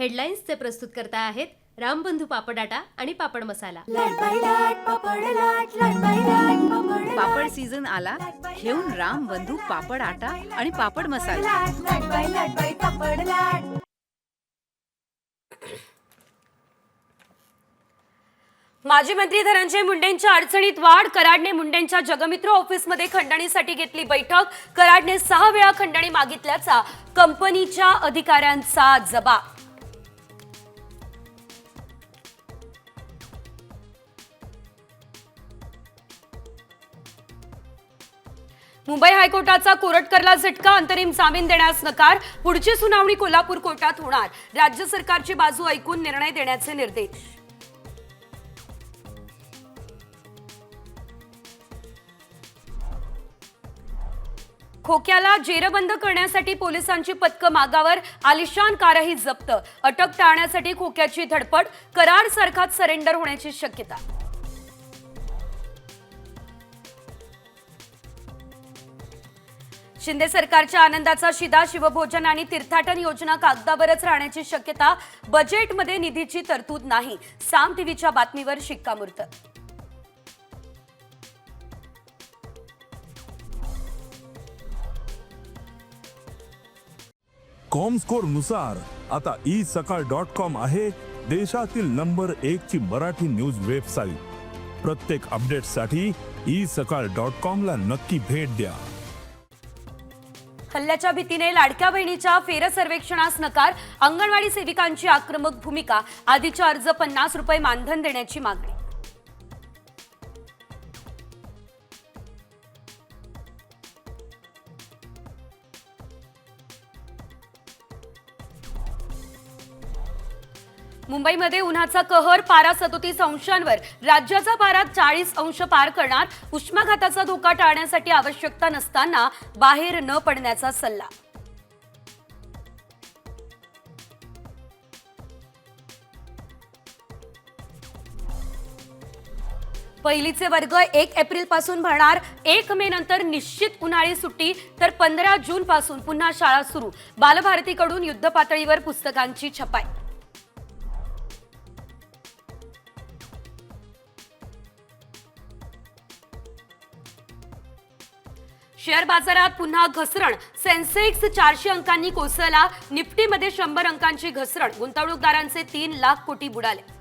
हेडलाईन्सचे प्रस्तुत करता आहेत रामबंधू पापडाटा आणि पापड मसाला. पापड सीझन आला घेऊन राम बंधू पापड आटा आणि पापड मसाला. माजी मंत्री धनंजय मुंडेंच्या अडचणीत वाढ कराडने मुंडेंच्या जगमित्र ऑफिसमध्ये खंडणीसाठी घेतली बैठक. कराडने सहा वेळा खंडणी मागितल्याचा कंपनीच्या अधिकाऱ्यांचा जबाब. मुंबई हायकोर्टाचा कोरटकरला झटका अंतरिम जामीन देण्यास नकार पुढची सुनावणी कोल्हापूर कोर्टात होणार. राज्य सरकारची बाजू ऐकून निर्णय देण्याचे निर्देश. खोक्याला जेरबंद करण्यासाठी पोलिसांची पथकं मागावर आलिशान कारही जप्त. अटक टाळण्यासाठी खोक्याची धडपड करार सारखाच सरेंडर होण्याची शक्यता. शिंदे सरकारच्या आनंदाचा शिदा शिवभोजन आणि तीर्थाटन योजना कागदावरच राहण्याची शक्यता बजेटमध्ये निधीची तरतूद नाही. साम टीव्हीच्या बातमीवर शिक्कामोर्तब कॉमस्कोरनुसार आता ई सकाळ डॉट कॉम आहे देशातील नंबर एक ची मराठी न्यूज वेबसाईट. प्रत्येक अपडेटसाठी ई सकाळ डॉट कॉम ला नक्की भेट द्या. हल्ल्याच्या भीतीने लाडक्या बहिणीच्या फेर सर्वेक्षणास नकार. अंगणवाडी सेविकांची आक्रमक भूमिका. आधीचा अर्ज पन्नास रुपये मानधन देण्याची मागणी. मुंबईमध्ये उन्हाचा कहर पारा सदोतीस अंशांवर. राज्याचा पारा चाळीस अंश पार करणार. उष्माघाताचा धोका टाळण्यासाठी आवश्यकता नसताना बाहेर न पडण्याचा सल्ला. पहिलीचे वर्ग एक एप्रिलपासून भरणार. एक मे नंतर निश्चित उन्हाळी सुट्टी. तर पंधरा जून पासून पुन्हा शाळा सुरू. बालभारतीकडून युद्ध पातळीवर पुस्तकांची छपाई. शेअर बाजारात पुन्हा घसरण. सेन्सेक्स चारशे अंकांनी कोसळला. निफ्टीमध्ये शंभर अंकांची घसरण. गुंतवणूकदारांचे तीन लाख कोटी बुडाले.